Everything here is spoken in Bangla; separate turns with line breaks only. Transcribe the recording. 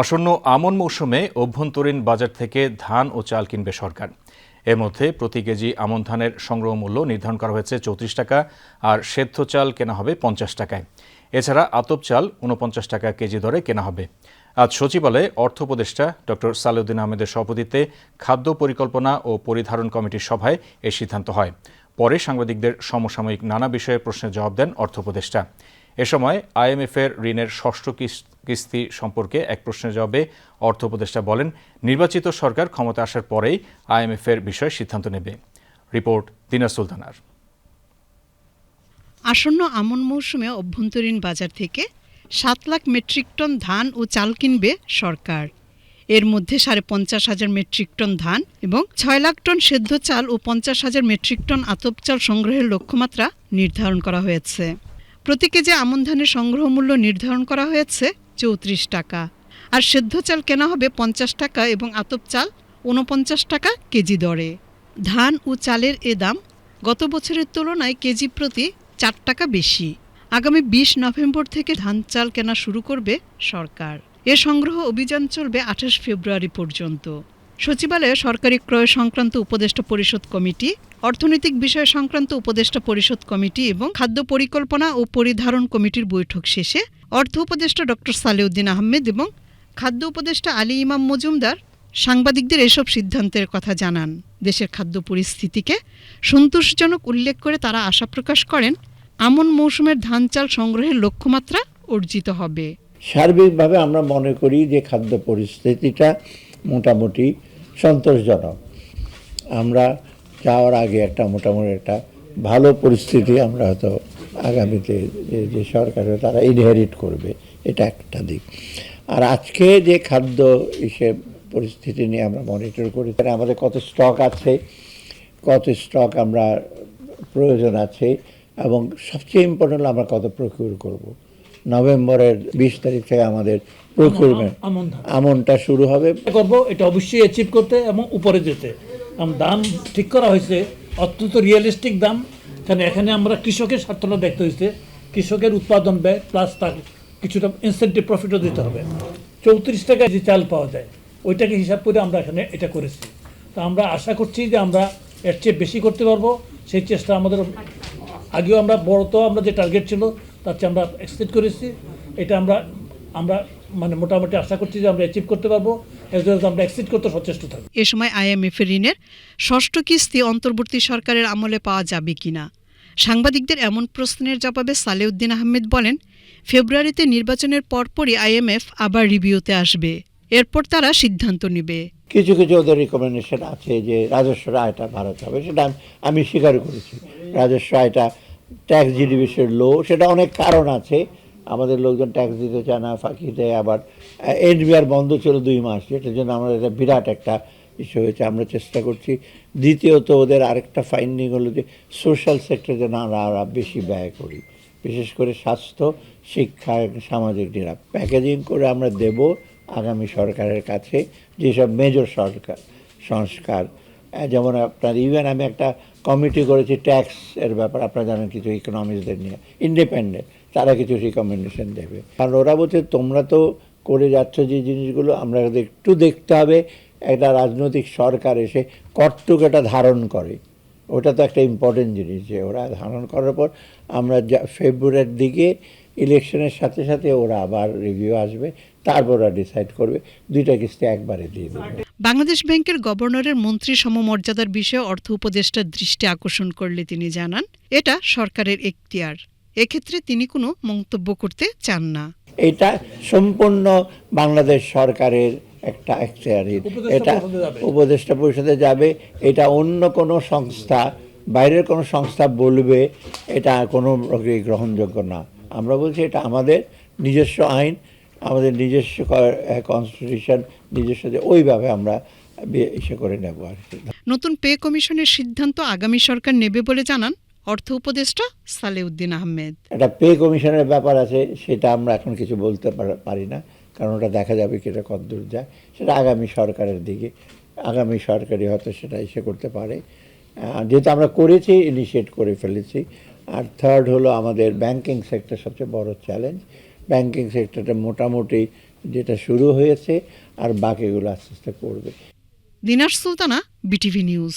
আসন্ন আমন মৌসুমে অভ্যন্তরীণ বাজার থেকে ধান ও চাল কিনবে সরকার। এর মধ্যে প্রতি কেজি আমন ধানের সংগ্রহ মূল্য নির্ধারণ করা হয়েছে চৌত্রিশ টাকা আর সেদ্ধ চাল কেনা হবে পঞ্চাশ টাকায়। এছাড়া আতপ চাল উনপঞ্চাশ টাকা কেজি দরে কেনা হবে। আজ সচিবালয়ে অর্থ উপদেষ্টা ডক্টর সালেউদ্দিন আহমেদের সভাপতিত্বে খাদ্য পরিকল্পনা ও পরিধারণ কমিটির সভায় এই সিদ্ধান্ত হয়। পরে সাংবাদিকদের সমসাময়িক নানা বিষয়ে প্রশ্নের জবাব দেন অর্থ উপদেষ্টা। এ সময় আইএমএফের ঋণের ষষ্ঠ কিস্তি সম্পর্কে এক প্রশ্নের জবাবে অর্থ উপদেষ্টা বলেন, নির্বাচিত সরকার ক্ষমতা আসার পরেই আইএমএফের বিষয়ে সিদ্ধান্ত নেবে। রিপোর্ট দিনার সুলতানার।
আসন্ন আমন মৌসুমে অভ্যন্তরীণ বাজার থেকে সাত লাখ মেট্রিক টন ধান ও চাল কিনবে সরকার। এর মধ্যে সাড়ে পঞ্চাশ হাজার মেট্রিক টন ধান এবং ছয় লাখ টন সেদ্ধ চাল ও পঞ্চাশ হাজার মেট্রিক টন আতপ চাল সংগ্রহের লক্ষ্যমাত্রা নির্ধারণ করা হয়েছে। প্রতি কেজি আমন ধানের সংগ্রহ মূল্য নির্ধারণ করা হয়েছে, চৌত্রিশ টাকা। আর সেদ্ধ চাল কেনা হবে পঞ্চাশ টাকা এবং আতপ চাল ঊনপঞ্চাশ টাকা কেজি দরে। ধান ও চালের এ দাম গত বছরের তুলনায় কেজি প্রতি চার টাকা বেশি। আগামী বিশ নভেম্বর থেকে ধান চাল কেনা শুরু করবে সরকার। এ সংগ্রহ অভিযান চলবে আঠাশ ফেব্রুয়ারি পর্যন্ত। সচিবালয়ে সরকারি ক্রয় সংক্রান্ত উপদেষ্টা পরিষদ কমিটি, অর্থনৈতিক বিষয় সংক্রান্ত উপদেষ্টা পরিষদ কমিটি এবং খাদ্য পরিকল্পনা ও পরিধারণ কমিটির বৈঠক শেষে অর্থ উপদেষ্টা ডক্টর সালেউদ্দিন আহমেদ এবং খাদ্য উপদেষ্টা আলী ইমাম মজুমদার সাংবাদিকদের এসব সিদ্ধান্তের কথা জানান। দেশের খাদ্য পরিস্থিতিকে সন্তোষজনক উল্লেখ করে তারা আশা প্রকাশ করেন, আমন মৌসুমের ধান চাল সংগ্রহের লক্ষ্যমাত্রা অর্জিত হবে।
সার্বিকভাবে আমরা মনে করি যে খাদ্য পরিস্থিতিটা মোটামুটি সন্তোষজনক। আমরা যাওয়ার আগে একটা মোটামুটি একটা ভালো পরিস্থিতি আমরা হয়তো আগামীতে যে সরকার তারা ইনহেরিট করবে, এটা একটা দিক। আর আজকে যে খাদ্য হিসেব পরিস্থিতি নিয়ে আমরা মনিটর করি তাহলে আমাদের কত স্টক আছে, কত স্টক আমরা প্রয়োজন আছে, এবং সবচেয়ে ইম্পর্টেন্ট আমরা কত প্রকিউর করব। নভেম্বরের বিশ তারিখ থেকে আমাদের প্রকিউরমেন্ট আমনটা শুরু হবে।
করব এটা অবশ্যই অ্যাচিভ করতে এবং উপরে যেতে। দাম ঠিক করা হয়েছে অত্যন্ত রিয়েলিস্টিক দাম। কারণ এখানে আমরা কৃষকের স্বার্থটা দেখতে হয়েছে। কৃষকের উৎপাদন ব্যয় প্লাস তার কিছুটা ইনসেন্টিভ প্রফিটও দিতে হবে। চৌত্রিশ টাকা যে চাল পাওয়া যায়। ওইটাকে হিসাব করে আমরা এখানে এটা করেছি। তো আমরা আশা করছি যে আমরা এর চেয়ে বেশি করতে পারব। সেই চেষ্টা আমাদের আগেও আমরা বড় তো আমরা যে টার্গেট ছিল তার চেয়ে আমরা এক্সপেক্ট করেছি। এটা আমরা আমরা মানে মোটামুটি আশা করছি যে আমরা অ্যাচিভ করতে পারব। আমরা করতে সচেষ্ট থাকব।
এ সময় আইএমএফ ঋণের ষষ্ঠ কিস্তি অন্তর্বর্তী সরকারের আমলে পাওয়া যাবে কিনা? সাংবাদিকদের এমন প্রশ্নের জবাবে সালেউদ্দিন আহমেদ বলেন ফেব্রুয়ারিতে নির্বাচনের পরপরই আইএমএফ আবার রিভিউতে আসবে। এরপর তারা সিদ্ধান্ত নেবে।
কিছু কিছু ওদের রিকমেন্ডেশন আছে যে রাজস্ব আয়টা বাড়াতে হবে। সেটা আমি- আমি স্বীকার করেছি। রাজস্ব আয়টা ট্যাক্স জিডিপিসের লো সেটা অনেক কারণ আছে। আমাদের লোকজন ট্যাক্স দিতে চায় না, ফাঁকি দেয় আবার। এনবিআর বন্ধ ছিল দুই মাস, যেটার জন্য আমাদের এটা বিরাট একটা ইস্যু হয়েছে, আমরা চেষ্টা করছি। দ্বিতীয়ত ওদের আরেকটা ফাইন্ডিং হলো যে সোশ্যাল সেক্টরে যেন আমরা আরও বেশি ব্যয় করি। বিশেষ করে স্বাস্থ্য, শিক্ষা, সামাজিক নিরাপ প্যাকেজিং করে আমরা দেব আগামী সরকারের কাছে, যেসব মেজর সরকার, সংস্কার। যেমন আপনার ইভেন আমি একটা কমিটি করেছি ট্যাক্স এর ব্যাপার, আপনারা জানেন কিছু ইকোনমিস্টদের নিয়ে। ইন্ডিপেন্ডেন্ট তারা কিছু রিকমেন্ডেশন দেবে। কারণ ওরা বলছে, তোমরা তো করে যাচ্ছ যে জিনিসগুলো, আমরা একটু দেখতে হবে, একটা রাজনৈতিক সরকার এসে কর্তুক এটা ধারণ করে। ওটা তো একটা ইম্পর্টেন্ট জিনিস যে ওরা ধারণ করার পর আমরা ফেব্রুয়ারির দিকে ইলেকশনের সাথে সাথে ওরা আবার রিভিউ আসবে তারপর ওরা ডিসাইড করবে। দুইটা কিস্তি একবারে দিয়ে দেবে।
বাংলাদেশ ব্যাংকের গভর্নরের মন্ত্রী সমমর্যাদার বিষয়ে অর্থ উপদেষ্টার দৃষ্টি আকর্ষণ করলে তিনি জানান এটা সরকারের এখতিয়ার। এক্ষেত্রে তিনি কোনো মন্তব্য করতে চান না।
এটা সম্পূর্ণ বাংলাদেশ সরকারের একটা এখতিয়ারি। এটা উপদেষ্টা পরিষদে যাবে। এটা অন্য কোনো সংস্থা বাইরের কোনো সংস্থা বলবে এটা কোনো গ্রহণযোগ্য না। আমরা বলছি এটা আমাদের নিজস্ব আইন আমাদের নিজস্ব কনস্টিটিউশন নিজস্ব যে ওইভাবে আমরা ইসে করে নেব আর কি।
নতুন পে কমিশনের সিদ্ধান্ত আগামী সরকার নেবে বলে জানান অর্থ উপদেষ্টা সালেউদ্দিন আহমেদ।
একটা পে কমিশনের ব্যাপার আছে সেটা আমরা এখন কিছু বলতে পার- না কারণ ওটা দেখা যাবে কি এটা কতদূর যায় সেটা আগামী সরকারের দিকে আগামী সরকারই হয়তো সেটা এসে করতে পারে। যেহেতু আমরা করেছি ইনিশিয়েট করে ফেলেছি আর থার্ড হলো আমাদের ব্যাংকিং সেক্টর সবচেয়ে বড় চ্যালেঞ্জ ব্যাংকিং সেক্টরটা মোটামুটি যেটা শুরু হয়েছে আর বাকিগুলো আস্তে আস্তে করবে।
দিনার সুলতানা বিটিভি নিউজ